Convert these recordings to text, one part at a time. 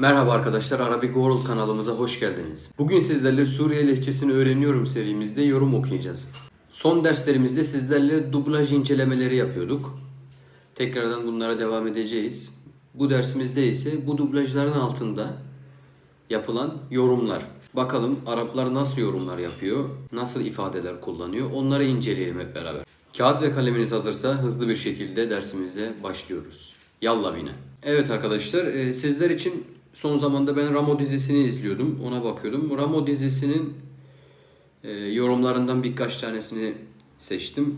Merhaba arkadaşlar, Arabic World kanalımıza hoş geldiniz. Bugün sizlerle Suriye lehçesini öğreniyorum serimizde yorum okuyacağız. Son derslerimizde sizlerle dublaj incelemeleri yapıyorduk. Tekrardan bunlara devam edeceğiz. Bu dersimizde ise bu dublajların altında yapılan yorumlar. Bakalım Araplar nasıl yorumlar yapıyor, nasıl ifadeler kullanıyor onları inceleyelim hep beraber. Kağıt ve kaleminiz hazırsa hızlı bir şekilde dersimize başlıyoruz. Yalla bine. Evet arkadaşlar e, sizler için son zamanda ben Ramo dizisini izliyordum. Ona bakıyordum. Ramo dizisinin e, yorumlarından birkaç tanesini seçtim.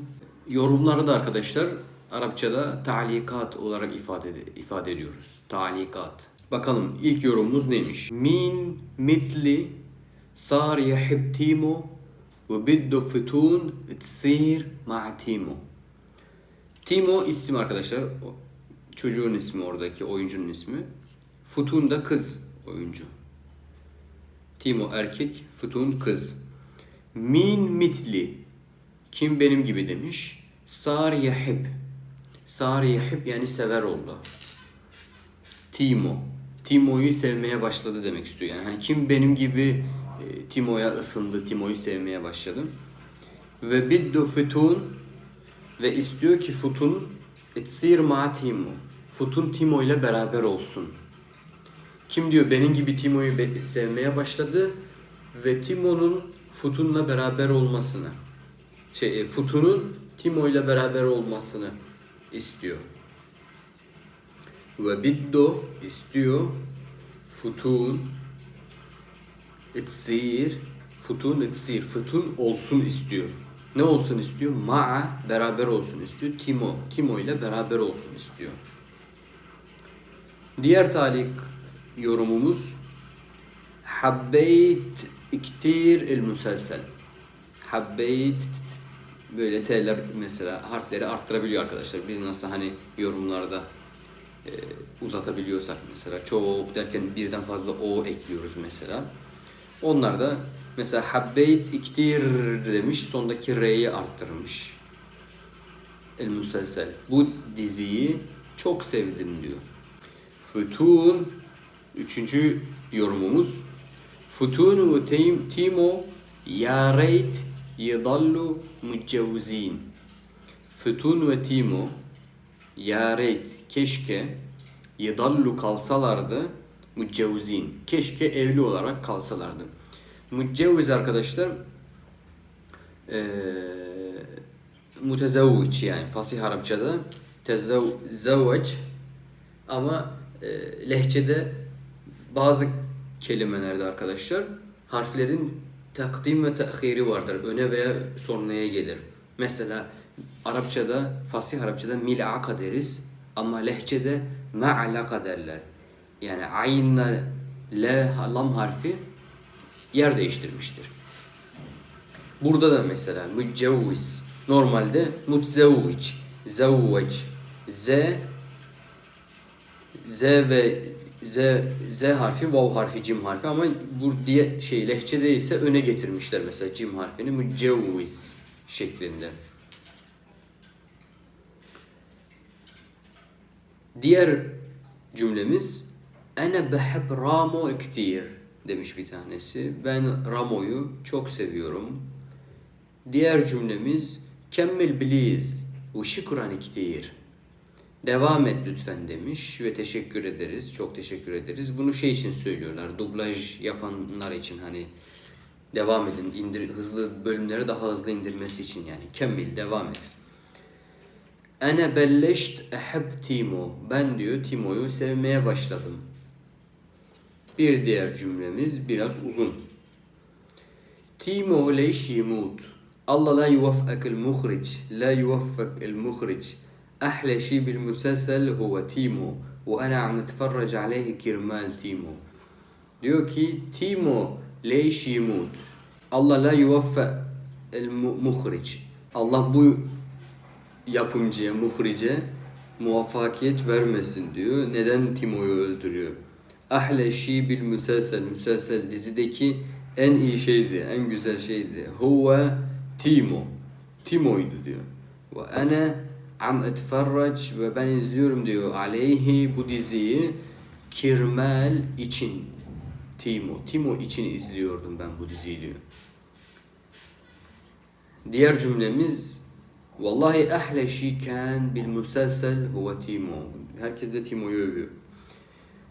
Yorumları da arkadaşlar Arapçada talikat olarak ifade ifade ediyoruz. Talikat. Bakalım ilk yorumumuz neymiş? Min mitli sar yahib Timo ve biddu fitun tsir ma Timo. Timo isim arkadaşlar. Çocuğun ismi oradaki oyuncunun ismi. Futun da kız oyuncu. Timo erkek, Futun kız. Min mitli. Kim benim gibi demiş. Sar yahib. Sar yahib yani sever oldu. Timo. Timo'yu sevmeye başladı demek istiyor. Yani hani kim benim gibi e, Timo'ya ısındı, Timo'yu sevmeye başladı. Ve biddu futun ve istiyor ki Futun etsir ma Timo. Futun Timo ile beraber olsun. Kim diyor benim gibi Timo'yu sevmeye başladı ve Timo'nun Futun'la beraber olmasını şey e, Futun'un Timo ile beraber olmasını istiyor. Ve biddo istiyor Futun etsir Futun etsir Futun olsun istiyor. Ne olsun istiyor? Ma'a beraber olsun istiyor. Timo Timo ile beraber olsun istiyor. Diğer talik yorumumuz Habbeyt iktir el muselsel. Habbeyt böyle T'ler mesela harfleri arttırabiliyor arkadaşlar. Biz nasıl hani yorumlarda e, uzatabiliyorsak mesela çok derken birden fazla o ekliyoruz mesela. Onlar da mesela habbeyt iktir demiş sondaki R'yi arttırmış. El Muselsel. Bu diziyi çok sevdim diyor. Futun üçüncü yorumumuz Futun ve Tim- Timo ya reyt yadallu müccevzin. Futun ve Timo ya reyt keşke yadallu kalsalardı müccevzin. Keşke evli olarak kalsalardı. Müccevz arkadaşlar eee mutezavviç yani fasih Arapçada tezavveç ama e, lehçede bazı kelimelerde arkadaşlar harflerin takdim ve tehiri vardır. Öne veya sonraya gelir. Mesela Arapçada, fasih Arapçada mil'aka deriz ama lehçede ma'alaka derler. Yani aynla le lam harfi yer değiştirmiştir. Burada da mesela müccevviz normalde mutzevviç, zevveç, z z ve z z harfi vav harfi cim harfi ama bu diye şey lehçede ise öne getirmişler mesela cim harfini müccevviz şeklinde. Diğer cümlemiz Ene beheb Ramo iktir demiş bir tanesi. Ben Ramo'yu çok seviyorum. Diğer cümlemiz Kemmil biliz ve şükran iktir. Devam et lütfen demiş ve teşekkür ederiz. Çok teşekkür ederiz. Bunu şey için söylüyorlar. Dublaj yapanlar için hani devam edin. indir hızlı bölümleri daha hızlı indirmesi için yani. Kemmil devam et. Ene belleşt eheb Timo. Ben diyor Timo'yu sevmeye başladım. Bir diğer cümlemiz biraz uzun. Timo leyş yemut. Allah la yuvaffak el muhric. La yuvaffak el muhric. أحلى شي بالمسلسل هو تيمو وأنا عم أتفرج عليه كرمال تيمو diyor ki Timo leyş yemut. Allah la yuvaffa el mu- muhric. Allah bu yapımcıya, muhrice muvaffakiyet vermesin diyor. Neden Timo'yu öldürüyor? Ahle şi bil müselsel. Müselsel dizideki en iyi şeydi, en güzel şeydi. Huve Timo. Timo'ydu diyor. Ve ana am etferrac ve ben izliyorum diyor aleyhi bu diziyi Kirmel için. Timo. Timo için izliyordum ben bu diziyi diyor. Diğer cümlemiz Vallahi ahle kan bil muselsel huve Timo. Herkes de Timo'yu övüyor.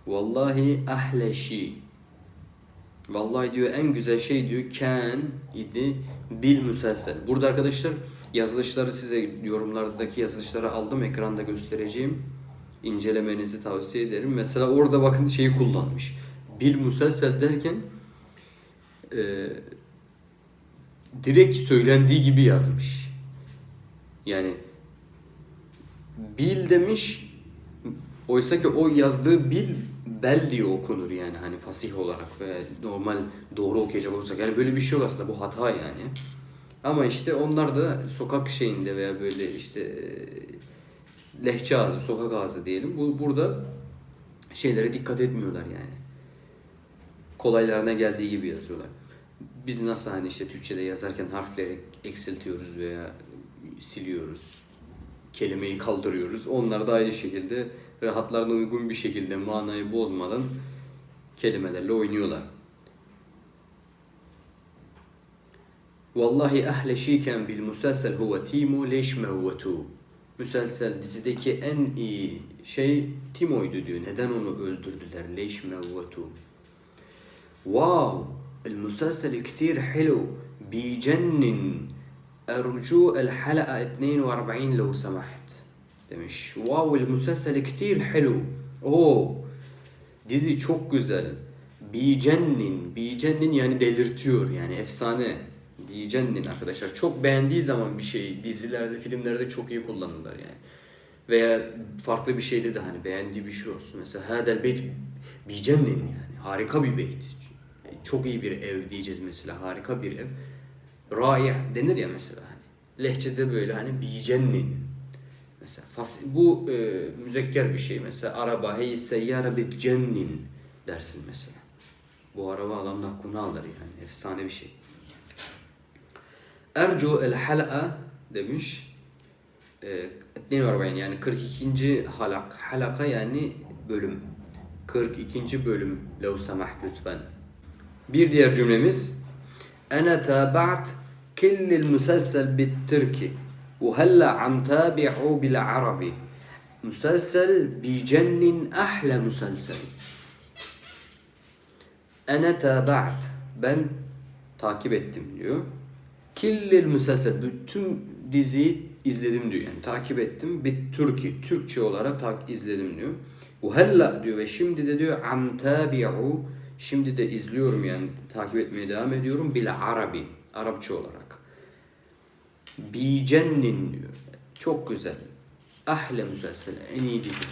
Vallahi ahle şey. Vallahi diyor en güzel şey diyor kan idi bil muselsel. Burada arkadaşlar yazılışları size yorumlardaki yazılışları aldım ekranda göstereceğim. İncelemenizi tavsiye ederim. Mesela orada bakın şeyi kullanmış. Bil muselsel derken e, direkt söylendiği gibi yazmış. Yani bil demiş oysa ki o yazdığı bil bel diye okunur yani hani fasih olarak ve normal doğru okuyacak olursak yani böyle bir şey yok aslında bu hata yani. Ama işte onlar da sokak şeyinde veya böyle işte e, lehçe ağzı, sokak ağzı diyelim. Bu burada şeylere dikkat etmiyorlar yani. Kolaylarına geldiği gibi yazıyorlar. Biz nasıl hani işte Türkçe'de yazarken harfleri eksiltiyoruz veya siliyoruz. Kelimeyi kaldırıyoruz. Onlar da aynı şekilde rahatlarına uygun bir şekilde manayı bozmadan kelimelerle oynuyorlar. Vallahi ahle şeyken bil muselsel huve Timo leş mevvetu. Müselsel dizideki en iyi şey Timo'ydu diyor. Neden onu öldürdüler? Leş mevvetu. واو المسلسل كتير حلو بيجنن أرجو الحلقة 42 لو سمحت demiş. Wow المسلسل كتير حلو. Oo. Dizi çok güzel. Bicennin. Bicennin yani delirtiyor yani efsane. Bicennin arkadaşlar. Çok beğendiği zaman bir şey dizilerde, filmlerde çok iyi kullanırlar yani. Veya farklı bir şeyde de hani beğendiği bir şey olsun. Mesela hadel beyt bicennin yani. Harika bir beyt. Çok iyi bir ev diyeceğiz mesela. Harika bir ev. Raya denir ya mesela hani. Lehçede böyle hani bicennin. Mesela fas, bu e, müzekker bir şey. Mesela araba hey seyyare bit cennin dersin mesela. Bu araba adamın aklını alır yani. Efsane bir şey. Ercu el halqa demiş. E, 42 yani 42. halak. Halaka yani bölüm. 42. bölüm. Lev semaht lütfen. Bir diğer cümlemiz. Ana tabat كل المسلسل بالتركي وهلا عم تابعه بالعربي مسلسل بيجنن احلى مسلسل انا تابعت ben takip ettim diyor. Killil müselsel bütün diziyi izledim diyor yani takip ettim bir Türkiye Türkçe olarak takip izledim diyor. Bu hella diyor ve şimdi de diyor am tabi'u şimdi de izliyorum yani takip etmeye devam ediyorum bil arabi Arapça olarak. Bicennin diyor. Çok güzel. Ahle müselsel. En iyi dizi.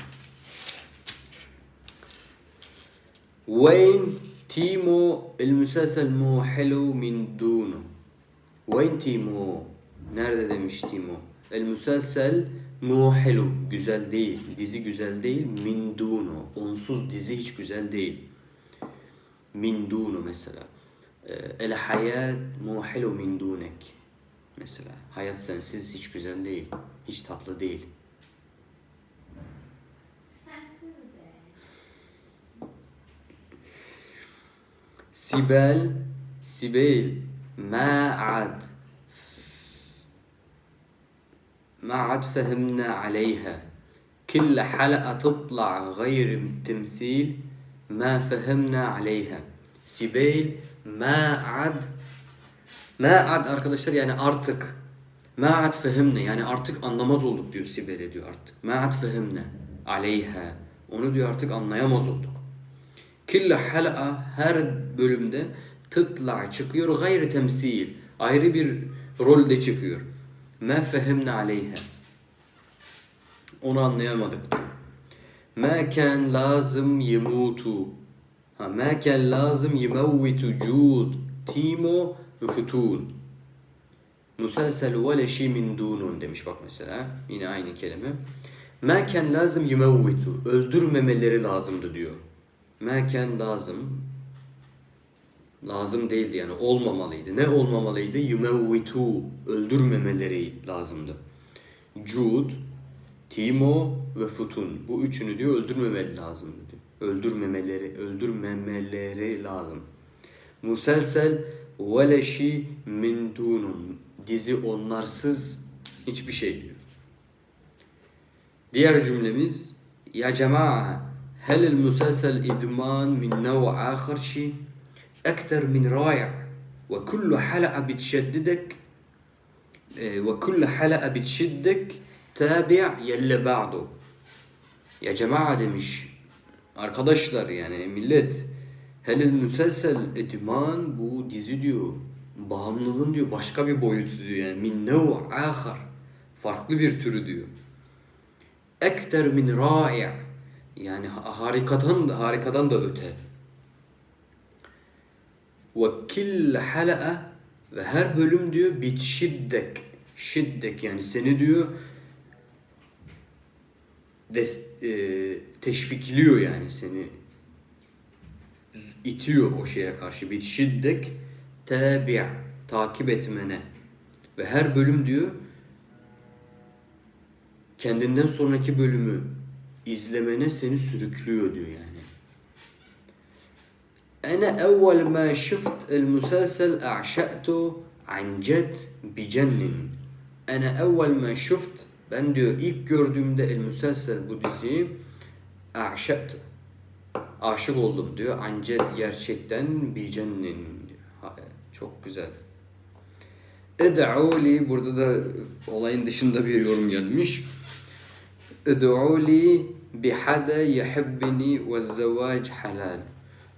وين تيمو المسلسل مو حلو من دونه When Timo? Nerede demiş Timo? El müselsel muhelu. Güzel değil. Dizi güzel değil. Minduno. Onsuz dizi hiç güzel değil. Minduno mesela. Ee, El hayat muhelu mindunek. Mesela hayat sensiz hiç güzel değil. Hiç tatlı değil. Sibel, Sibel سبال سبيل ما عاد ما عاد فهمنا عليها كل حلقة تطلع غير تمثيل ما فهمنا عليها سبيل ما عاد ما عاد arkadaşlar yani artık ما عاد فهمنا yani artık anlamaz olduk diyor Sibel'e diyor artık ما عاد فهمنا عليها onu diyor artık anlayamaz olduk Kille hal'a her bölümde tıtla çıkıyor gayri temsil. Ayrı bir rolde çıkıyor. Ma fehimne aleyha. Onu anlayamadık diyor. Ma kan lazım yemutu. Ha, ma kan lazım yemevvitu cud. Timo futun. Muselsel ve şey min dunun demiş bak mesela. Yine aynı kelime. Ma kan lazım yemevvitu. Öldürmemeleri lazımdı diyor. Meken lazım lazım değildi yani olmamalıydı. Ne olmamalıydı? Yumevvitu öldürmemeleri lazımdı. Cud, Timo ve Futun bu üçünü diyor öldürmemeli lazımdı diyor. Öldürmemeleri, öldürmemeleri lazım. Muselsel veleşi min dunun. Dizi onlarsız hiçbir şey diyor. Diğer cümlemiz ya cema'a helil muselsel idman min nev ahar şey أكثر من رائع وكل حلقة بتشددك إيه، وكل حلقة بتشدك تابع يلي بعده Ya cema'a demiş arkadaşlar yani millet helil müselsel idman bu dizi diyor bağımlılığın diyor başka bir boyutu diyor yani min nev ahar farklı bir türü diyor ekter min ra'i yani ha- harikadan harikadan da öte ve halaka ve her bölüm diyor bit şiddek. Şiddek yani seni diyor des, e, teşvikliyor yani seni. İtiyor o şeye karşı. Bir şiddek tabi' takip etmene. Ve her bölüm diyor kendinden sonraki bölümü izlemene seni sürüklüyor diyor yani. أنا أول ما شفت المسلسل أعشقته عن جد بجنن أنا أول ما شفت ben diyor ilk gördüğümde El Müselsel bu diziyi aşaktı. Aşık oldum diyor. Ancet gerçekten bir cennin diyor. Ha, Çok güzel. Ed'uli burada da olayın dışında bir yorum gelmiş. Ed'uli bihada yuhibbini ve zevac halal.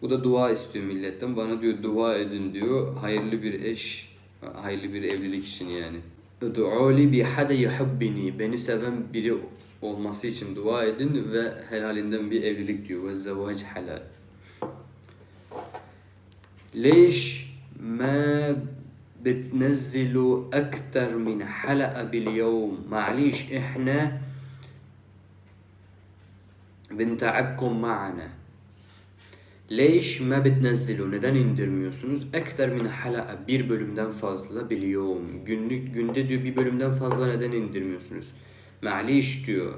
Bu da dua istiyor milletten. Bana diyor dua edin diyor. Hayırlı bir eş, hayırlı bir evlilik için yani. Ed'uli bihada yuhibbini. Beni seven biri olması için dua edin ve helalinden bir evlilik diyor. Ve zevac halal. ليش ما بتنزلوا أكتر من حلقة باليوم معليش إحنا بنتعبكم معنا Leş ma bitnezzilu neden indirmiyorsunuz? Ekter min halaa bir bölümden fazla biliyorum. Günlük günde diyor bir bölümden fazla neden indirmiyorsunuz? Ma'liş diyor.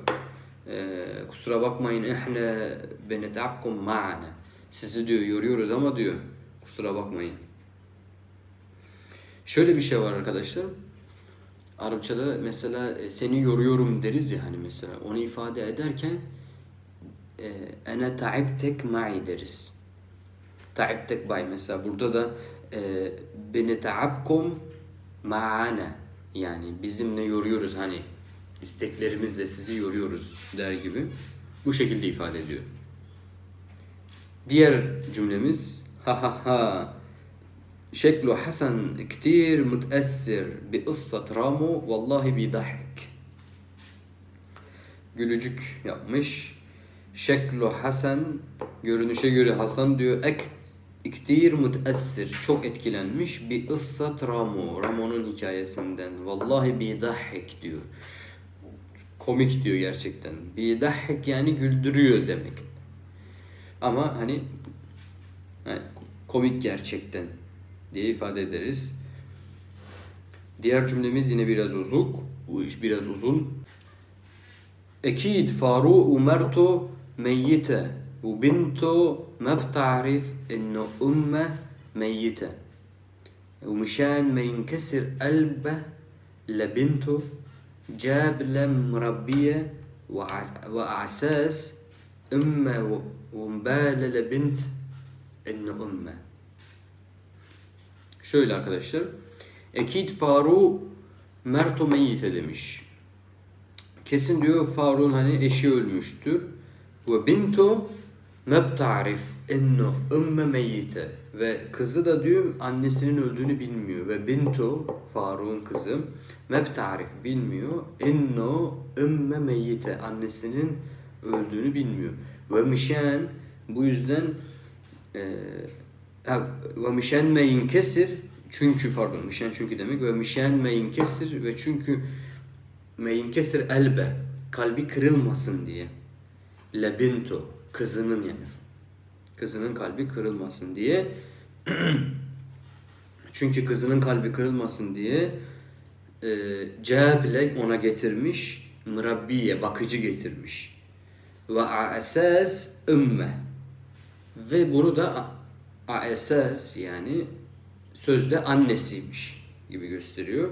Ee, kusura bakmayın ihne benet'abkum ma'ana. Sizi diyor yoruyoruz ama diyor kusura bakmayın. Şöyle bir şey var arkadaşlar. Arapçada mesela e, seni yoruyorum deriz ya hani mesela onu ifade ederken e, ene ta'ibtek ma'i deriz. Ta'ibtek bay mesela. Burada da e, beni ta'abkum ma'ana. Yani bizimle yoruyoruz hani isteklerimizle sizi yoruyoruz der gibi. Bu şekilde ifade ediyor. Diğer cümlemiz ha ha ha. Şeklu Hasan ktir müteessir bi ıssat ramu vallahi bi dahik. Gülücük yapmış. Şeklu Hasan görünüşe göre Hasan diyor. Ek İktir mutessir. Çok etkilenmiş. Bi ıssat Ramo. Ramo'nun hikayesinden. Vallahi bi dahhik diyor. Komik diyor gerçekten. Bi dahhik yani güldürüyor demek. Ama hani, hani komik gerçekten diye ifade ederiz. Diğer cümlemiz yine biraz uzun. Biraz uzun. Ekid faru umertu meyyite وبنته ما بتعرف إنه أمه ميتة ومشان ما ينكسر قلبه لبنته جاب لم مربية وع- وأعساس أمه و- ومبالة لبنت إنه أمه Şöyle arkadaşlar. Ekid Faru Merto Meyyite demiş. Kesin diyor Faruk'un hani eşi ölmüştür. Ve bintu mebtarif enno ümme meyyite. Ve kızı da diyor annesinin öldüğünü bilmiyor. Ve bintu Faruk'un kızı mebtarif bilmiyor. Enno ümme meyyite. Annesinin öldüğünü bilmiyor. Ve mişen bu yüzden Ha, ve mişen me yinkesir çünkü pardon mişen çünkü demek ve mişen me yinkesir ve çünkü me yinkesir elbe kalbi kırılmasın diye le bintu kızının yani. Kızının kalbi kırılmasın diye. Çünkü kızının kalbi kırılmasın diye e, ceble ona getirmiş mürabbiye bakıcı getirmiş. Ve asas ümme. Ve bunu da a- a- esas yani sözde annesiymiş gibi gösteriyor.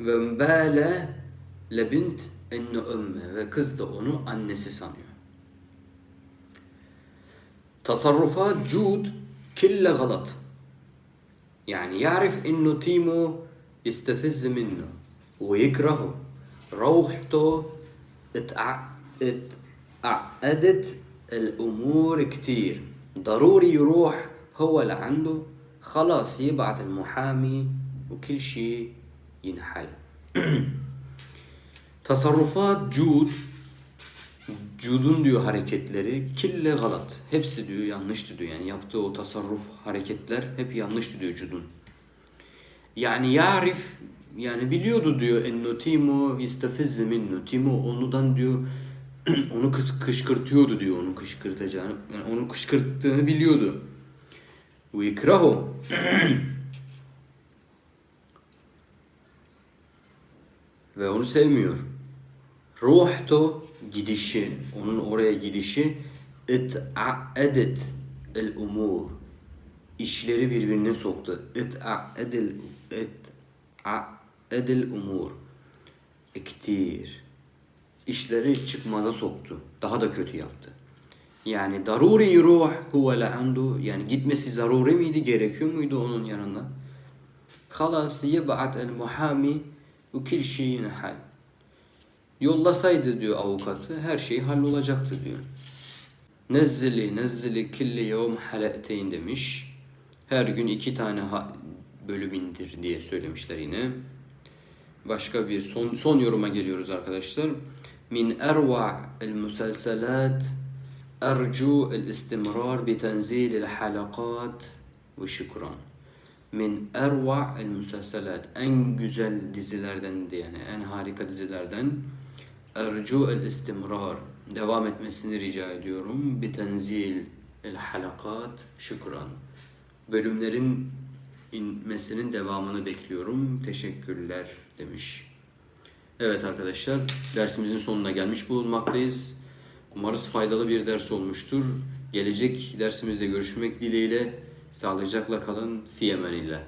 Ve mbale lebint enne ümme. Ve kız da onu annesi sanıyor. تصرفات جود كلها غلط. يعني يعرف إنه تيمو يستفز منه ويكرهه. روحته اتع- اتعقدت الأمور كتير. ضروري يروح هو لعنده. خلاص يبعت المحامي وكل شيء ينحل. تصرفات جود Cud'un diyor hareketleri kille galat. Hepsi diyor yanlıştı diyor. Yani yaptığı o tasarruf hareketler hep yanlıştı diyor Cud'un. Yani yarif yani biliyordu diyor enno Timo yestefizze minnu. Timo onudan diyor onu kıs kışkırtıyordu diyor onu kışkırtacağını. Yani onu kışkırttığını biliyordu. Ve ikrahu ve onu sevmiyor. Ruhtu gidişi, onun oraya gidişi it'aedet el umur. İşleri birbirine soktu. İt'aedel it'aedel umur. Ektir. İşleri çıkmaza soktu. Daha da kötü yaptı. Yani daruri ruh huve le'andu. Yani gitmesi zaruri miydi? Gerekiyor muydu onun yanına? Halas yeb'at el muhami ve kil şeyin hal. Yollasaydı diyor avukatı her şey hallolacaktı diyor. Nezzili nezzili killi yevm haleteyn demiş. Her gün iki tane bölüm indir diye söylemişler yine. Başka bir son son yoruma geliyoruz arkadaşlar. Min erva el musalsalat ercu el istimrar bi tenzil el halakat ve şükran. Min erva el musalsalat en güzel dizilerden de yani en harika dizilerden ercu el istimrar devam etmesini rica ediyorum. Bi tenzil el halakat şükran. Bölümlerin inmesinin devamını bekliyorum. Teşekkürler demiş. Evet arkadaşlar dersimizin sonuna gelmiş bulunmaktayız. Umarız faydalı bir ders olmuştur. Gelecek dersimizde görüşmek dileğiyle sağlıcakla kalın. Fiyemenillah.